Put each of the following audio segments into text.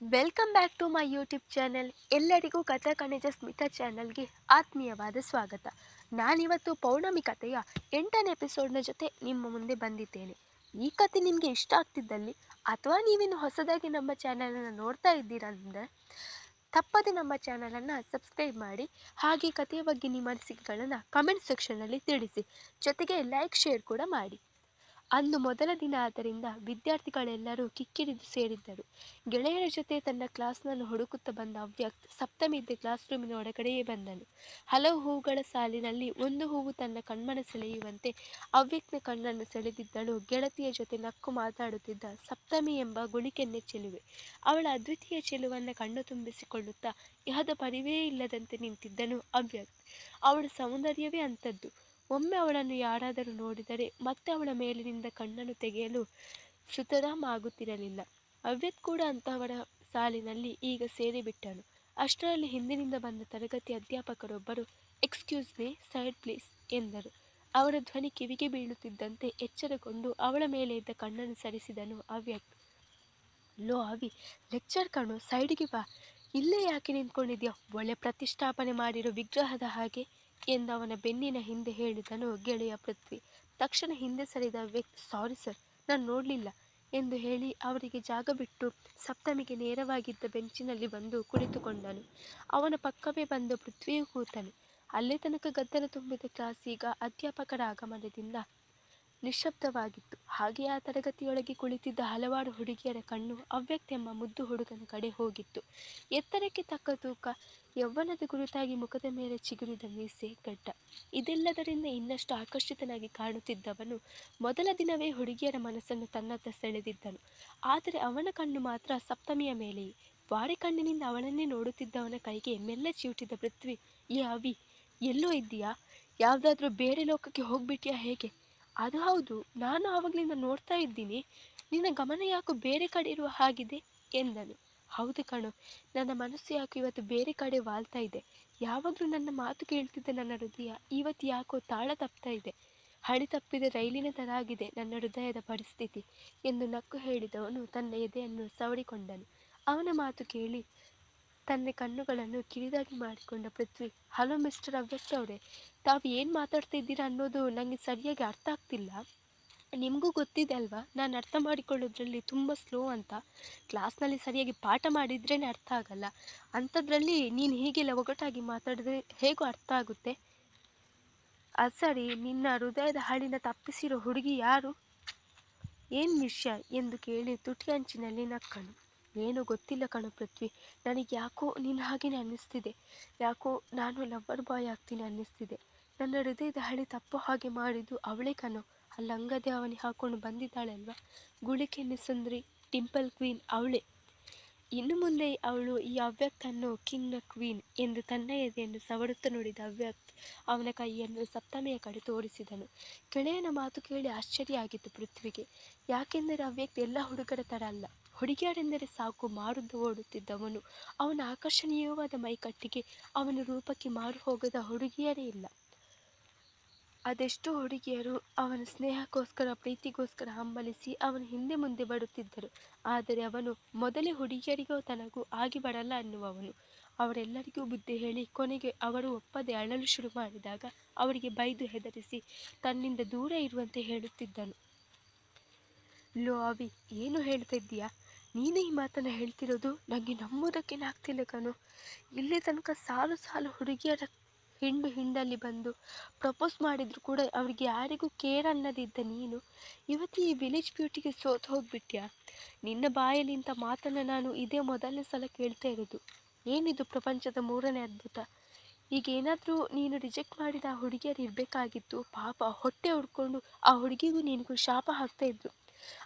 Welcome back to my YouTube channel ಎಲ್ಲರಿಗೂ ಕಥಾ ಕಣಜ ಸ್ಮಿತಾ ಚಾನೆಲ್ಗೆ ಆತ್ಮೀಯವಾದ ಸ್ವಾಗತ. ನಾನಿವತ್ತು ಪೌರ್ಣಮಿ ಕಥೆಯ ಎಂಟನೇ ಎಪಿಸೋಡ್ನ ಜೊತೆ ನಿಮ್ಮ ಮುಂದೆ ಬಂದಿದ್ದೇನೆ. ಈ ಕತೆ ನಿಮಗೆ ಇಷ್ಟ ಆಗ್ತಿದ್ದಲ್ಲಿ ಅಥವಾ ನೀವಿನ್ನು ಹೊಸದಾಗಿ ನಮ್ಮ ಚಾನಲನ್ನು ನೋಡ್ತಾ ಇದ್ದೀರಂದ್ರೆ ತಪ್ಪದೆ ನಮ್ಮ ಚಾನಲನ್ನು ಸಬ್ಸ್ಕ್ರೈಬ್ ಮಾಡಿ, ಹಾಗೆ ಕಥೆಯ ಬಗ್ಗೆ ನಿಮ್ಮ ಅನಿಸಿಕೆಗಳನ್ನು ಕಮೆಂಟ್ ಸೆಕ್ಷನ್ನಲ್ಲಿ ತಿಳಿಸಿ. ಜೊತೆಗೆ ಲೈಕ್ ಶೇರ್ ಕೂಡ ಮಾಡಿ. ಅಂದು ಮೊದಲ ದಿನ ಆದ್ದರಿಂದ ವಿದ್ಯಾರ್ಥಿಗಳೆಲ್ಲರೂ ಕಿಕ್ಕಿರಿದು ಸೇರಿದ್ದರು. ಗೆಳೆಯರ ಜೊತೆ ತನ್ನ ಕ್ಲಾಸ್ನನ್ನು ಹುಡುಕುತ್ತಾ ಬಂದ ಅವ್ಯಕ್ತ್ ಸಪ್ತಮಿ ಇದ್ದ ಕ್ಲಾಸ್ ರೂಮಿನ ಒಳಗಡೆಯೇ ಬಂದನು. ಹಲವು ಹೂವುಗಳ ಸಾಲಿನಲ್ಲಿ ಒಂದು ಹೂವು ತನ್ನ ಕಣ್ಮನ ಸೆಳೆಯುವಂತೆ ಅವ್ಯಕ್ತ್ನ ಕಣ್ಣನ್ನು ಸೆಳೆದಿದ್ದಳು. ಗೆಳತಿಯ ಜೊತೆ ನಕ್ಕು ಮಾತಾಡುತ್ತಿದ್ದ ಸಪ್ತಮಿ ಎಂಬ ಗುಳಿಕೆನ್ನೆ ಚೆಲುವೆ ಅವಳ ಅದ್ವಿತೀಯ ಚೆಲುವನ್ನು ಕಣ್ಣು ತುಂಬಿಸಿಕೊಳ್ಳುತ್ತಾ, ಇಹದ ಪರಿವೇ ಇಲ್ಲದಂತೆ ನಿಂತಿದ್ದನು ಅವ್ಯಕ್ತ್. ಅವಳ ಸೌಂದರ್ಯವೇ ಅಂಥದ್ದು. ಒಮ್ಮೆ ಅವಳನ್ನು ಯಾರಾದರೂ ನೋಡಿದರೆ ಮತ್ತೆ ಅವಳ ಮೇಲಿನಿಂದ ಕಣ್ಣನ್ನು ತೆಗೆಯಲು ಸುತರಾಮ್ ಆಗುತ್ತಿರಲಿಲ್ಲ ಅವ್ಯತ್ ಕೂಡ ಅಂತಹವರ ಸಾಲಿನಲ್ಲಿ ಈಗ ಸೇರಿಬಿಟ್ಟನು. ಅಷ್ಟರಲ್ಲಿ ಹಿಂದಿನಿಂದ ಬಂದ ತರಗತಿ ಅಧ್ಯಾಪಕರೊಬ್ಬರು, ಎಕ್ಸ್ಕ್ಯೂಸ್ ಮೀ ಸೈಡ್ ಪ್ಲೀಸ್, ಎಂದರು. ಅವರ ಧ್ವನಿ ಕಿವಿಗೆ ಬೀಳುತ್ತಿದ್ದಂತೆ ಎಚ್ಚರಗೊಂಡು ಅವಳ ಮೇಲೆ ಇದ್ದ ಕಣ್ಣನ್ನು ಸರಿಸಿದನು ಅವ್ಯಕ್ತ್ ಲೋ ಅವಿ ಲೆಕ್ಚರ್ ಕಣು, ಸೈಡಿಗೆ ಬಾ. ಇಲ್ಲೇ ಯಾಕೆ ನಿಂತ್ಕೊಂಡಿದ್ಯಾ? ಒಳ್ಳೆ ಪ್ರತಿಷ್ಠಾಪನೆ ಮಾಡಿರೋ ವಿಗ್ರಹದ ಹಾಗೆ ಎಂದು ಅವನ ಬೆನ್ನಿನ ಹಿಂದೆ ಹೇಳಿದನು ಗೆಳೆಯ ಪೃಥ್ವಿ. ತಕ್ಷಣ ಹಿಂದೆ ಸರಿದ ವ್ಯಕ್ತಿ, ಸಾರಿ ಸರ್, ನಾನು ನೋಡಲಿಲ್ಲ ಎಂದು ಹೇಳಿ ಅವರಿಗೆ ಜಾಗ ಬಿಟ್ಟು ಸಪ್ತಮಿಗೆ ನೇರವಾಗಿದ್ದ ಬೆಂಚಿನಲ್ಲಿ ಬಂದು ಕುಳಿತುಕೊಂಡನು. ಅವನ ಪಕ್ಕವೇ ಬಂದು ಪೃಥ್ವಿಯೂ ಕೂತನು. ಅಲ್ಲೇ ತನಕ ಗದ್ದಲ ತುಂಬಿದ ಕ್ಲಾಸ್ ಈಗ ಅಧ್ಯಾಪಕರ ಆಗಮನದಿಂದ ನಿಶ್ಶಬ್ದವಾಗಿತ್ತು. ಹಾಗೆ ಆ ತರಗತಿಯೊಳಗೆ ಕುಳಿತಿದ್ದ ಹಲವಾರು ಹುಡುಗಿಯರ ಕಣ್ಣು ಅವ್ಯಕ್ತ ಎಂಬ ಮುದ್ದು ಹುಡುಗನ ಕಡೆ ಹೋಗಿತ್ತು. ಎತ್ತರಕ್ಕೆ ತಕ್ಕ ತೂಕ ಯೌವನದ ಗುರುತಾಗಿ ಮುಖದ ಮೇಲೆ ಚಿಗುರಿದ ಮೀಸೆ ಗಡ್ಡ. ಇದೆಲ್ಲದರಿಂದ ಇನ್ನಷ್ಟು ಆಕರ್ಷಿತನಾಗಿ ಕಾಣುತ್ತಿದ್ದವನು ಮೊದಲ ದಿನವೇ ಹುಡುಗಿಯರ ಮನಸ್ಸನ್ನು ತನ್ನತ್ತ ಸೆಳೆದಿದ್ದನು. ಆದರೆ ಅವನ ಕಣ್ಣು ಮಾತ್ರ ಸಪ್ತಮಿಯ ಮೇಲೆಯೇ. ವಾರಿ ಕಣ್ಣಿನಿಂದ ಅವಳನ್ನೇ ನೋಡುತ್ತಿದ್ದವನ ಕೈಗೆ ಮೆಲ್ಲ ಚಿವುಟಿದ ಪೃಥ್ವಿ ಏ ಅವಿ ಎಲ್ಲೋ ಇದ್ದೀಯಾ? ಯಾವುದಾದ್ರೂ ಬೇರೆ ಲೋಕಕ್ಕೆ ಹೋಗ್ಬಿಟ್ಯಾ ಹೇಗೆ? ಅದು ಹೌದು. ನಾನು ಆವಾಗ್ಲಿಂದ ನೋಡ್ತಾ ಇದ್ದೀನಿ. ನಿನ್ನ ಗಮನ ಯಾಕೋ ಬೇರೆ ಕಡೆ ಇರುವ ಹಾಗಿದೆ? ಎಂದನು. ಹೌದು ಕಣು, ನನ್ನ ಮನಸ್ಸು ಯಾಕೋ ಇವತ್ತು ಬೇರೆ ಕಡೆ ವಾಲ್ತಾ ಇದೆ. ಯಾವಾಗಲೂ ನನ್ನ ಮಾತು ಕೇಳ್ತಿದ್ದ ನನ್ನ ಹೃದಯ. ಇವತ್ತು ಯಾಕೋ ತಾಳ ತಪ್ತಾ ಇದೆ. ಹಳಿ ತಪ್ಪಿದ ರೈಲಿನ ಥರ ಆಗಿದೆ ನನ್ನ ಹೃದಯದ ಪರಿಸ್ಥಿತಿ ಎಂದು ನಕ್ಕು ಹೇಳಿದವನು ತನ್ನ ಎದೆಯನ್ನು ಸವಡಿಕೊಂಡನು ಅವನ ಮಾತು ಕೇಳಿ ತನ್ನ ಕಣ್ಣುಗಳನ್ನು ಕಿರಿದಾಗಿ ಮಾಡಿಕೊಂಡ ಪೃಥ್ವಿ, ಹಲೋ ಮಿಸ್ಟರ್ ಅವ್ಯಕ್ತ ಅವರೇ, ತಾವು ಏನು ಮಾತಾಡ್ತಾ ಇದ್ದೀರಾ ಅನ್ನೋದು ನನಗೆ ಸರಿಯಾಗಿ ಅರ್ಥ ಆಗ್ತಿಲ್ಲ. ನಿಮಗೂ ಗೊತ್ತಿದೆ ಅಲ್ವಾ? ನಾನು ಅರ್ಥ ಮಾಡಿಕೊಳ್ಳೋದ್ರಲ್ಲಿ ತುಂಬ ಸ್ಲೋ ಅಂತ. ಕ್ಲಾಸ್ನಲ್ಲಿ ಸರಿಯಾಗಿ ಪಾಠ ಮಾಡಿದ್ರೇ ಅರ್ಥ ಆಗಲ್ಲ. ಅಂಥದ್ರಲ್ಲಿ ನೀನು ಹೀಗೆಲ್ಲ ಒಗಟಾಗಿ ಮಾತಾಡಿದ್ರೆ ಹೇಗೂ ಅರ್ಥ ಆಗುತ್ತೆ? ಅದು ಸರಿ, ನಿನ್ನ ಹೃದಯದ ಹಾಳಿನ ತಪ್ಪಿಸಿರೋ ಹುಡುಗಿ ಯಾರು? ಏನು ವಿಷಯ ಎಂದು ಕೇಳಿ ತುಟಿ ಅಂಚಿನಲ್ಲಿ ನಕ್ಕನು. ಏನೂ ಗೊತ್ತಿಲ್ಲ ಕಣೋ ಪೃಥ್ವಿ. ನನಗೆ ಯಾಕೋ ನಿನ್ನ ಹಾಗೇನೆ ಅನ್ನಿಸ್ತಿದೆ. ಯಾಕೋ ನಾನು ಲವ್ವರ್ ಬಾಯ್ ಆಗ್ತೀನಿ ಅನ್ನಿಸ್ತಿದೆ. ನನ್ನ ಹೃದಯದ ಹಳಿ ತಪ್ಪು ಹಾಗೆ ಮಾಡಿದ್ದು ಅವಳೇ ಕಣೋ. ಆ ಲಂಗ ಹಾಕೊಂಡು ಬಂದಿದ್ದಾಳೆ ಅಲ್ವಾ? ಗುಳಿಕೆ ಸುಂದ್ರಿ ಟಿಂಪಲ್ ಕ್ವೀನ್ ಅವಳೇ. ಇನ್ನು ಮುಂದೆ ಅವಳು ಈ ಅವ್ಯಕ್ತನ್ನು ಕಿಂಗ್ನ ಕ್ವೀನ್ ಎಂದು ತನ್ನ ಎದೆಯನ್ನು ಸವಡುತ್ತಾ ನೋಡಿದ ಅವ್ಯಕ್ತ್ ಅವನ ಕೈಯನ್ನು ಸಪ್ತಮಿಯ ಕಡೆ ತೋರಿಸಿದನು. ಕೆಳೆಯನ ಮಾತು ಕೇಳಿ ಆಶ್ಚರ್ಯ ಆಗಿತ್ತು ಪೃಥ್ವಿಗೆ. ಯಾಕೆಂದರೆ ಅವ್ಯಕ್ತಿ ಎಲ್ಲ ಹುಡುಗರ ಥರ ಅಲ್ಲ. ಹುಡುಗಿಯರೆಂದರೆ ಸಾಕು ಮಾರುದ್ದು ಓಡುತ್ತಿದ್ದವನು. ಅವನ ಆಕರ್ಷಣೀಯವಾದ ಮೈಕಟ್ಟಿಗೆ ಅವನ ರೂಪಕ್ಕೆ ಮಾರು ಹೋಗದ ಹುಡುಗಿಯರೇ ಇಲ್ಲ. ಅದೆಷ್ಟೋ ಹುಡುಗಿಯರು ಅವನ ಸ್ನೇಹಕ್ಕೋಸ್ಕರ, ಪ್ರೀತಿಗೋಸ್ಕರ ಹಂಬಲಿಸಿ ಅವನ ಹಿಂದೆ ಮುಂದೆ ಬರುತ್ತಿದ್ದರು. ಆದರೆ ಅವನು ಮೊದಲೇ ಹುಡುಗಿಯರಿಗೋ ತನಗೂ ಆಗಿ ಬರಲ್ಲ ಅನ್ನುವವನು. ಅವರೆಲ್ಲರಿಗೂ ಬುದ್ಧಿ ಹೇಳಿ ಕೊನೆಗೆ ಅವರು ಒಪ್ಪದೆ ಅಳಲು ಶುರು ಮಾಡಿದಾಗ ಅವರಿಗೆ ಬೈದು ಹೆದರಿಸಿ ತನ್ನಿಂದ ದೂರ ಇರುವಂತೆ ಹೇಳುತ್ತಿದ್ದನು. ಲೋ ಅವಿ ಏನು ಹೇಳ್ತಾ ಇದ್ದೀಯಾ? ನೀನೇ ಈ ಮಾತನ್ನ ಹೇಳ್ತಿರೋದು? ನನಗೆ ನಂಬೋದಕ್ಕೆ ಆಗ್ತಿಲ್ಲ ಕಣೋ. ಇಲ್ಲಿ ತನಕ ಸಾಲು ಸಾಲು ಹುಡುಗಿಯರ ಹಿಂಡು ಹಿಂಡಲ್ಲಿ ಬಂದು ಪ್ರಪೋಸ್ ಮಾಡಿದ್ರು ಕೂಡ ಅವ್ರಿಗೆ ಯಾರಿಗೂ ಕೇರ್ ಅನ್ನದಿದ್ದ ನೀನು. ಇವತ್ತು ಈ ವಿಲೇಜ್ ಬ್ಯೂಟಿಗೆ ಸೋತು ಹೋಗ್ಬಿಟ್ಯಾ? ನಿನ್ನ ಬಾಯಲ್ಲಿ ಇಂಥ ಮಾತನ್ನು ನಾನು ಇದೇ ಮೊದಲನೇ ಸಲ ಕೇಳ್ತಾ ಇರೋದು. ಏನಿದು ಪ್ರಪಂಚದ ಮೂರನೇ ಅದ್ಭುತ? ಈಗ ಏನಾದರೂ ನೀನು ರಿಜೆಕ್ಟ್ ಮಾಡಿದ ಆ ಹುಡುಗಿಯರು ಇರಬೇಕಾಗಿತ್ತು. ಪಾಪ ಹೊಟ್ಟೆ ಹುಡ್ಕೊಂಡು ಆ ಹುಡುಗಿಗೂ ನಿನಗೂ ಶಾಪ ಹಾಕ್ತಾ ಇದ್ರು.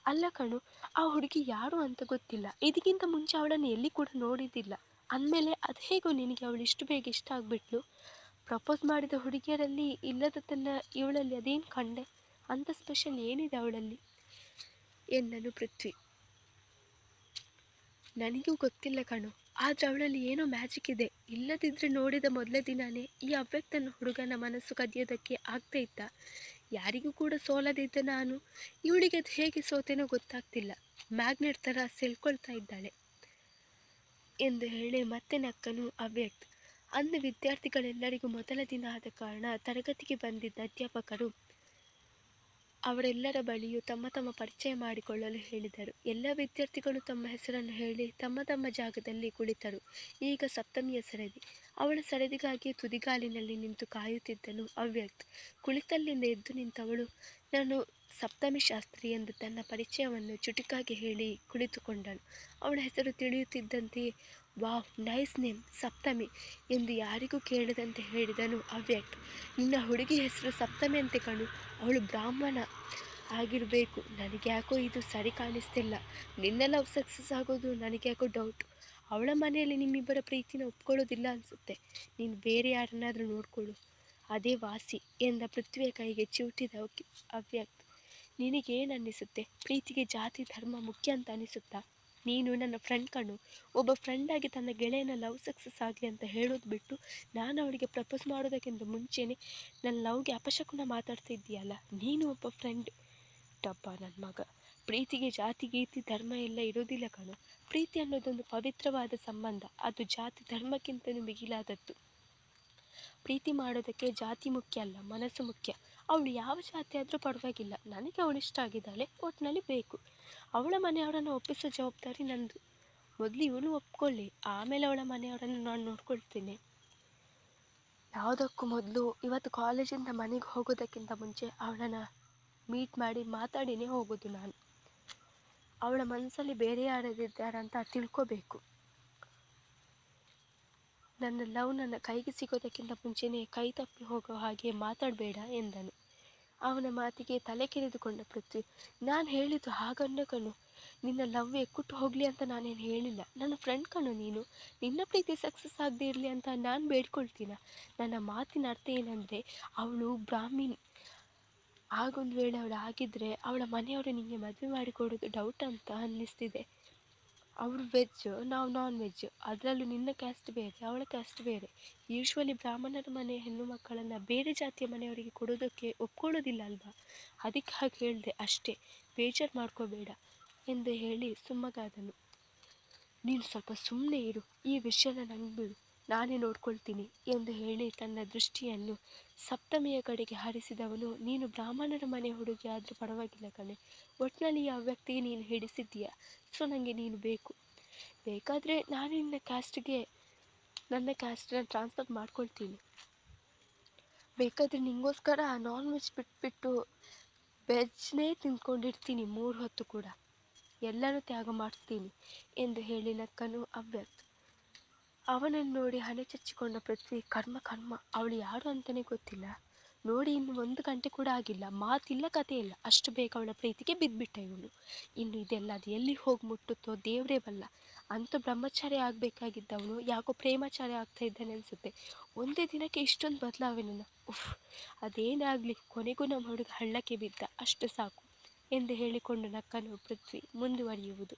ಅಲ್ಲ ಕಣು, ಆ ಹುಡುಗಿ ಯಾರು ಅಂತ ಗೊತ್ತಿಲ್ಲ. ಇದಕ್ಕಿಂತ ಮುಂಚೆ ಅವಳನ್ನು ಎಲ್ಲಿ ಕೂಡ ನೋಡಿದ್ದಿಲ್ಲ. ಅಂದಮೇಲೆ ಅದು ಹೇಗೋ ನಿನಗೆ ಅವಳು ಇಷ್ಟು ಬೇಗ ಇಷ್ಟ ಆಗ್ಬಿಟ್ಲು? ಪ್ರಪೋಸ್ ಮಾಡಿದ ಹುಡುಗಿಯರಲ್ಲಿ ಇಲ್ಲದ ತನ್ನ ಇವಳಲ್ಲಿ ಅದೇನು ಕಂಡೆ? ಅಂಥ ಸ್ಪೆಷಲ್ ಏನಿದೆ ಅವಳಲ್ಲಿ? ಎನ್ನನು ಪೃಥ್ವಿ? ನನಗೂ ಗೊತ್ತಿಲ್ಲ ಕಣು. ಆದ್ರೆ ಅವಳಲ್ಲಿ ಏನೋ ಮ್ಯಾಜಿಕ್ ಇದೆ. ಇಲ್ಲದಿದ್ರೆ ನೋಡಿದ ಮೊದಲ ದಿನಾನೇ ಈ ಅವ್ಯಕ್ತನ ಹುಡುಗನ ಮನಸ್ಸು ಕದಿಯೋದಕ್ಕೆ ಆಗ್ತಾ ಇತ್ತ? ಯಾರಿಗೂ ಕೂಡ ಸೋಲದಿದ್ದ ನಾನು ಇವಳಿಗೆ ಅದು ಹೇಗೆ ಸೋತೇನೋ ಗೊತ್ತಾಗ್ತಿಲ್ಲ. ಮ್ಯಾಗ್ನೆಟ್ ಥರ ಸೆಳ್ಕೊಳ್ತಾ ಇದ್ದಾಳೆ ಎಂದು ಹೇಳಿ ಮತ್ತೆ ನಕ್ಕನು ಅವ್ಯಕ್ತ್. ಅಂದು ವಿದ್ಯಾರ್ಥಿಗಳೆಲ್ಲರಿಗೂ ಮೊದಲ ದಿನ ಆದ ಕಾರಣ ತರಗತಿಗೆ ಬಂದಿದ್ದ ಅಧ್ಯಾಪಕರು ಅವರೆಲ್ಲರ ಬಳಿಯೂ ತಮ್ಮ ತಮ್ಮ ಪರಿಚಯ ಮಾಡಿಕೊಳ್ಳಲು ಹೇಳಿದರು. ಎಲ್ಲ ವಿದ್ಯಾರ್ಥಿಗಳು ತಮ್ಮ ಹೆಸರನ್ನು ಹೇಳಿ ತಮ್ಮ ತಮ್ಮ ಜಾಗದಲ್ಲಿ ಕುಳಿತರು. ಈಗ ಸಪ್ತಮಿಯ ಸರದಿ. ಅವಳ ಸರದಿಗಾಗಿ ತುದಿಗಾಲಿನಲ್ಲಿ ನಿಂತು ಕಾಯುತ್ತಿದ್ದನು ಅವ್ಯಕ್ತ್. ಕುಳಿತಲ್ಲಿಂದ ಎದ್ದು ನಿಂತವಳು, ನಾನು ಸಪ್ತಮಿ ಶಾಸ್ತ್ರಿ ಎಂದು ತನ್ನ ಪರಿಚಯವನ್ನು ಚುಟುಕಾಗಿ ಹೇಳಿ ಕುಳಿತುಕೊಂಡಳು. ಅವಳ ಹೆಸರು ತಿಳಿಯುತ್ತಿದ್ದಂತೆಯೇ ವಾವ್, ನೈಸ್ ನೇಮ್, ಸಪ್ತಮಿ ಎಂದು ಯಾರಿಗೂ ಕೇಳದಂತೆ ಹೇಳಿದನು ಅವ್ಯಕ್ತ ನಿನ್ನ ಹುಡುಗಿ ಹೆಸರು ಸಪ್ತಮಿ ಅಂತೆ ಕಣು, ಅವಳು ಬ್ರಾಹ್ಮಣ ಆಗಿರಬೇಕು. ನನಗ್ಯಾಕೋ ಇದು ಸರಿ ಕಾಣಿಸ್ತಿಲ್ಲ. ನಿನ್ನ ಲವ್ ಸಕ್ಸಸ್ ಆಗೋದು ನನಗ್ಯಾಕೋ ಡೌಟ್ ಅವಳ ಮನೆಯಲ್ಲಿ ನಿಮ್ಮಿಬ್ಬರ ಪ್ರೀತಿನ ಒಪ್ಕೊಳ್ಳೋದಿಲ್ಲ ಅನಿಸುತ್ತೆ. ನೀನು ಬೇರೆ ಯಾರನ್ನಾದರೂ ನೋಡ್ಕೊಳ್ಳು ಅದೇ ವಾಸಿ ಎಂದ ಪೃಥ್ವಿಯ ಕೈಗೆ ಚಿವುಟಿದ ಅವ್ಯಕ್ತ ನಿನಗೇನು ಅನ್ನಿಸುತ್ತೆ? ಪ್ರೀತಿಗೆ ಜಾತಿ, ಧರ್ಮ ಮುಖ್ಯ ಅಂತ ಅನಿಸುತ್ತಾ ನೀನು ನನ್ನ ಫ್ರೆಂಡ್ ಕಣು. ಒಬ್ಬ ಫ್ರೆಂಡಾಗಿ ತನ್ನ ಗೆಳೆಯನ ಲವ್ ಸಕ್ಸಸ್ ಆಗಲಿ ಅಂತ ಹೇಳೋದು ಬಿಟ್ಟು ನಾನು ಅವಳಿಗೆ ಪ್ರಪೋಸ್ ಮಾಡೋದಕ್ಕಿಂತ ಮುಂಚೆನೆ ನನ್ನ ಲವ್ಗೆ ಅಪಶಕುನ ಮಾತಾಡ್ತಿದ್ದೀಯಲ್ಲ, ನೀನು ಒಬ್ಬ ಫ್ರೆಂಡ್ ಡಬ್ಬ ನನ್ನ ಮಗ. ಪ್ರೀತಿಗೆ ಜಾತಿ, ಗೀತಿ, ಧರ್ಮ ಎಲ್ಲ ಇರೋದಿಲ್ಲ ಕಣು. ಪ್ರೀತಿ ಅನ್ನೋದೊಂದು ಪವಿತ್ರವಾದ ಸಂಬಂಧ, ಅದು ಜಾತಿ ಧರ್ಮಕ್ಕಿಂತಲೂ ಮಿಗಿಲಾದದ್ದು ಪ್ರೀತಿ ಮಾಡೋದಕ್ಕೆ ಜಾತಿ ಮುಖ್ಯ ಅಲ್ಲ, ಮನಸ್ಸು ಮುಖ್ಯ. ಅವಳು ಯಾವ ಜಾತಿ ಆದರೂ ಪರವಾಗಿಲ್ಲ. ನನಗೆ ಅವಳು ಇಷ್ಟ ಆಗಿದ್ದಾಳೆ. ಒಟ್ಟಿನಲ್ಲಿ ಬೇಕು. ಅವಳ ಮನೆಯವರನ್ನು ಒಪ್ಪಿಸೋ ಜವಾಬ್ದಾರಿ ನಂದು. ಮೊದಲು ಇವಳು ಒಪ್ಕೊಳ್ಳಿ. ಆಮೇಲೆ ಅವಳ ಮನೆಯವರನ್ನು ನಾನು ನೋಡ್ಕೊಳ್ತೀನಿ. ಯಾವುದಕ್ಕೂ ಮೊದಲು ಇವತ್ತು ಕಾಲೇಜಿಂದ ಮನೆಗೆ ಹೋಗೋದಕ್ಕಿಂತ ಮುಂಚೆ ಅವಳನ್ನು ಮೀಟ್ ಮಾಡಿ ಮಾತಾಡಿನೇ ಹೋಗೋದು ನಾನು. ಅವಳ ಮನಸ್ಸಲ್ಲಿ ಬೇರೆ ಯಾರಿದ್ದಾರೆ ಅಂತ ತಿಳ್ಕೋಬೇಕು. ನನ್ನ ಲವ್ ನನ್ನ ಕೈಗೆ ಸಿಗೋದಕ್ಕಿಂತ ಮುಂಚೆನೇ ಕೈ ತಪ್ಪಿ ಹೋಗೋ ಹಾಗೆ ಮಾತಾಡಬೇಡ ಎಂದನು. ಅವನ ಮಾತಿಗೆ ತಲೆ ಕೆರೆದುಕೊಂಡ ಪೃಥ್ವಿ, ನಾನು ಹೇಳಿದ್ದು ಹಾಗನ್ನ ಕಣು. ನಿನ್ನ ಲವ್ ಎಕ್ಕುಟ್ಟು ಹೋಗಲಿ ಅಂತ ನಾನೇನು ಹೇಳಿಲ್ಲ. ನನ್ನ ಫ್ರೆಂಡ್ ಕಣು ನೀನು. ನಿನ್ನ ಪ್ರೀತಿ ಸಕ್ಸಸ್ ಆಗದೆ ಇರಲಿ ಅಂತ ನಾನು ಬೇಡ್ಕೊಳ್ತೀನ. ನನ್ನ ಮಾತಿನ ಅರ್ಥ ಏನಂದರೆ, ಅವಳು ಬ್ರಾಹ್ಮಿನ್ ಆಗೊಂದು ವೇಳೆ ಅವಳು ಆಗಿದ್ದರೆ ಅವಳ ಮನೆಯವರು ನಿಮಗೆ ಮದುವೆ ಮಾಡಿಕೊಡೋದು ಡೌಟ್ ಅಂತ ಅನ್ನಿಸ್ತಿದೆ. ಅವರು ವೆಜ್ ನಾವು ನಾನ್ ವೆಜ್ ಅದರಲ್ಲೂ ನಿನ್ನ ಕ್ಯಾಸ್ಟ್ ಬೇರೆ, ಅವಳ ಕ್ಯಾಸ್ಟ್ ಬೇರೆ. ಯೂಶ್ವಲಿ ಬ್ರಾಹ್ಮಣರ ಮನೆ ಹೆಣ್ಣು ಮಕ್ಕಳನ್ನು ಬೇರೆ ಜಾತಿಯ ಮನೆಯವರಿಗೆ ಕೊಡೋದಕ್ಕೆ ಒಪ್ಕೊಳ್ಳೋದಿಲ್ಲ ಅಲ್ವಾ? ಅದಕ್ಕೆ ಹಾಗೆ ಹೇಳಿದೆ ಅಷ್ಟೇ. ಬೇಜಾರು ಮಾಡ್ಕೋಬೇಡ ಎಂದು ಹೇಳಿ ಸುಮ್ಮಗಾದನು. ನೀನು ಸ್ವಲ್ಪ ಸುಮ್ಮನೆ ಇರು, ಈ ವಿಷಯನ ನಂಗೆ ಬಿಡು. ನಾನೇ ನೋಡ್ಕೊಳ್ತೀನಿ ಎಂದು ಹೇಳಿ ತನ್ನ ದೃಷ್ಟಿಯನ್ನು ಸಪ್ತಮಿಯ ಕಡೆಗೆ ಹರಿಸಿದವನು, ನೀನು ಬ್ರಾಹ್ಮಣರ ಮನೆ ಹುಡುಗಿ ಆದರೂ ಪರವಾಗಿಲ್ಲ ಕಣೆ. ಒಟ್ಟಿನಲ್ಲಿ ಆ ವ್ಯಕ್ತಿಗೆ ನೀನು ಹಿಡಿಸಿದ್ದೀಯ? ಸೊ ನನಗೆ ನೀನು ಬೇಕು. ಬೇಕಾದರೆ ನಾನು ನಿನ್ನ ಕ್ಯಾಸ್ಟ್ಗೆ ನನ್ನ ಕ್ಯಾಸ್ಟನ್ನ ಟ್ರಾನ್ಸ್ಫರ್ ಮಾಡ್ಕೊಳ್ತೀನಿ. ಬೇಕಾದರೆ ನಿಂಗೋಸ್ಕರ ನಾನ್ ವೆಜ್ ಬಿಟ್ಬಿಟ್ಟು ವೆಜ್ನೇ ತಿಂದ್ಕೊಂಡಿರ್ತೀನಿ ಮೂರು ಹೊತ್ತು ಕೂಡ. ಎಲ್ಲರೂ ತ್ಯಾಗ ಮಾಡ್ತೀನಿ ಎಂದು ಹೇಳಿ ನಕ್ಕನು ಅವ್ಯಕ್ತ ಅವನನ್ನು ನೋಡಿ ಹಣೆ ಚಚ್ಚಿಕೊಂಡ ಪೃಥ್ವಿ, ಕರ್ಮ ಕರ್ಮ, ಅವಳು ಯಾರು ಅಂತಲೇ ಗೊತ್ತಿಲ್ಲ. ನೋಡಿ, ಇನ್ನು ಒಂದು ಗಂಟೆ ಕೂಡ ಆಗಿಲ್ಲ. ಮಾತಿಲ್ಲ, ಕತೆ ಇಲ್ಲ. ಅಷ್ಟು ಬೇಗ ಅವಳ ಪ್ರೀತಿಗೆ ಬಿದ್ದುಬಿಟ್ಟ ಇವನು. ಇನ್ನು ಇದೆಲ್ಲ ಅದು ಎಲ್ಲಿ ಹೋಗಿ ಮುಟ್ಟುತ್ತೋ ದೇವರೇ ಬಲ್ಲ. ಅಂತ ಬ್ರಹ್ಮಚಾರಿ ಆಗಬೇಕಾಗಿದ್ದವನು, ಯಾಕೋ ಪ್ರೇಮಾಚಾರಿ ಆಗ್ತಾ ಇದ್ದಾನೆ ಅನ್ಸುತ್ತೆ. ಒಂದೇ ದಿನಕ್ಕೆ ಇಷ್ಟೊಂದು ಬದಲಾವಣೆನ? ಉಫ್ ಅದೇನಾಗ್ಲಿ ಕೊನೆಗೂ ನಮ್ಮ ಹುಡುಗ ಹಳ್ಳಕ್ಕೆ ಬಿದ್ದ. ಅಷ್ಟು ಸಾಕು ಎಂದು ಹೇಳಿಕೊಂಡು ನಕ್ಕನು ಪೃಥ್ವಿ ಮುಂದುವರಿಯುವುದು.